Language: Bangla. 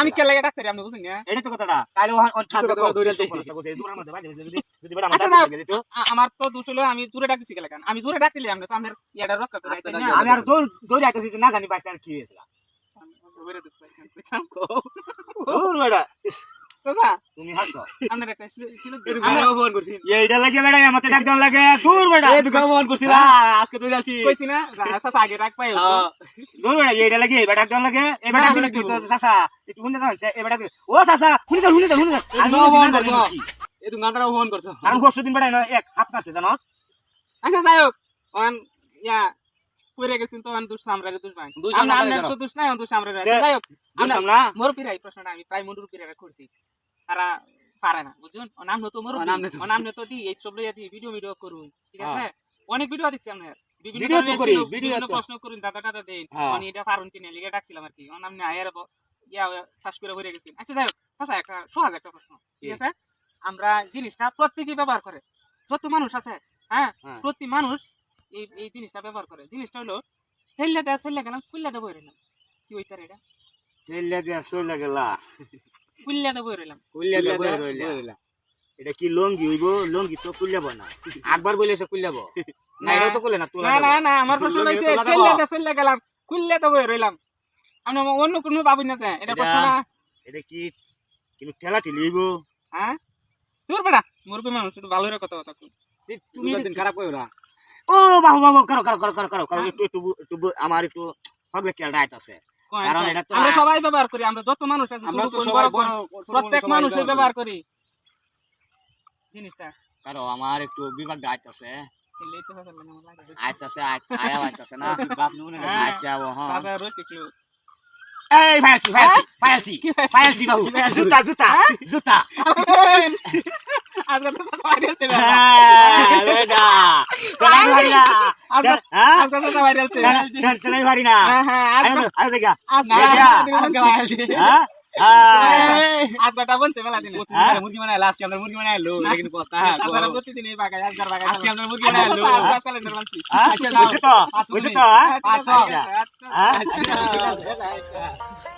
আমি কেলে ডাক্তার আপনি বুঝেন না এটা তো কথাটা কালে ও অন ঠিক কথা দৌড়ে যাই দুবরার মধ্যে বাজে যদি যদি বড় আচ্ছা, মাথা দিত আমার তো দোষ হলো আমি জোরে ডাকতেছি কেলে আমি জোরে ডাকতিলে তো আপনার ইয়াটা রক্ষা করতে আমি আর দৌড় দৌড়ে আইতেছি না জানি কি হয়েছিল চাচা, তুমি হাসো। আপনার একটা দিন। দোকানে আমরা- ফোন করছি। এইটা লাগে বেটা আমাতে ডাক দেওয়া লাগে। দূর বেটা এই দোকানে ফোন করছি না? আজকে দৌড়ে আছি। কইছি না, চাচা আগে রাখ পাই দূর বেটা এইটা লাগে এইটা ডাক দেওয়া লাগে। তুই তো সাসা একটু শুনে ও সাসা শুনে শুনে শুনে আমি ফোন এই তুমি গানটাও ফোন করছ। কারণ পরশু দিন বেটা এক হাত মারছে জানো? আচ্ছা যাই হোক অন ইয়া গেছেন দুষ আমরা দুষ ভাই আপনার তো দুষ নাই দুষ আমরা যাই হোক মোর পিরাই প্রশ্নটা আমি প্রায় মনুর পিরাই করছি। তারা পারে না বুঝুন ও নাম তো মোর ও নাম তো- দি এই সব লইয়া দি ভিডিও ভিডিও করুন ঠিক আছে? অনেক ভিডিও দিচ্ছি আপনার বিভিন্ন। প্রশ্ন করুন দাদা দাদা দেন। হ্যাঁ। এটা পারুন কিনে লিগে ডাকছিলাম আর কি। ও নাম আয়ের ইয়া ফাঁস করে ভরে গেছি। আচ্ছা যাই হোক আচ্ছা একটা সহজ একটা প্রশ্ন ঠিক আছে? আমরা জিনিসটা প্রত্যেকেই ব্যবহার করে। যত মানুষ আছে হ্যাঁ? হ্যাঁ। প্রতি মানুষ এই এই জিনিসটা ব্যবহার করে। জিনিসটা হলো ঠেললে দেওয়া চললে গেলাম কুল্লা দেবো রইলাম কি ওইটার এটা? তেলিয়া দিয়া সইলা গেলা? কুল্লা দেবো রইলাম কুলিয়া দে বই কুলিয়া দে। রইলা এটা কি লঙ্গি হইব? লঙ্গি তো কুলিয়াব না। আকবার বলে সে কুলিয়াব না এটা তো কুলে না তোলা না না না আমার প্রশ্ন দেবো। ঠেললে চললে গেলাম কুল্লা দেবো রইলাম আমি অন্য কোনো পাবি না এটা প্রশ্ন না। এটা কি কিন্তু ঠেলা ঠেলি হইব? হ্যাঁ? দূর বেড়া মুরব্বী মানুষ ভালো কথা কথা। তুমি খারাপ কইও না। ও বাবু বাবু করো করো করো করো করো করো। একটু একটু একটু আমার একটু হগলে কেলটা আইতাছে কয়, কারণ এটা তো আমরা সবাই ব্যবহার করি আমরা যত মানুষ আছে আমরা তো সবাই প্রত্যেক সবাই ব্যবহার করি। জিনিসটা। কারও আমার একটু বিভাগ আমার লাগে। আইতাছে আয়া আইতাছে না? বাপ নুনে হ্যাঁ। আচ্ছা ও হ্যাঁ। দাদা। এই কি ভাইলছি? ভাইলছি বাবু। জুতা জুতা জুতা। আজকে তো সব viral ছিল। হ্যাঁ বেটা তেলাই ভারি না আজকে- হ্যাঁ তো সব viral ছিল। তেলাই ভারি না হ্যাঁ, হ্যাঁ, আজকে- আয় আয় দেখা আজকে- আজকে- আজকে হ্যাঁ হ্যাঁ এই, বলছে মেলা দিনে। হ্যাঁ? মুরগি বানাই লাস্ট আমরা মুরগি বানাই লো কথা তাছাড়া প্রতিদিন এই বাগায়, আজকের বাগায় আজকে আমরা মুরগি আচ্ছা, আচ্ছা, বানছি। হ্যাঁ আচ্ছা, বুঝছ তো বুঝছ তো হ্যাঁ আচ্ছা, আচ্ছা আচ্ছা, আচ্ছা, হ্যাঁ আচ্ছা, আচ্ছা, আচ্ছা, আচ্ছা।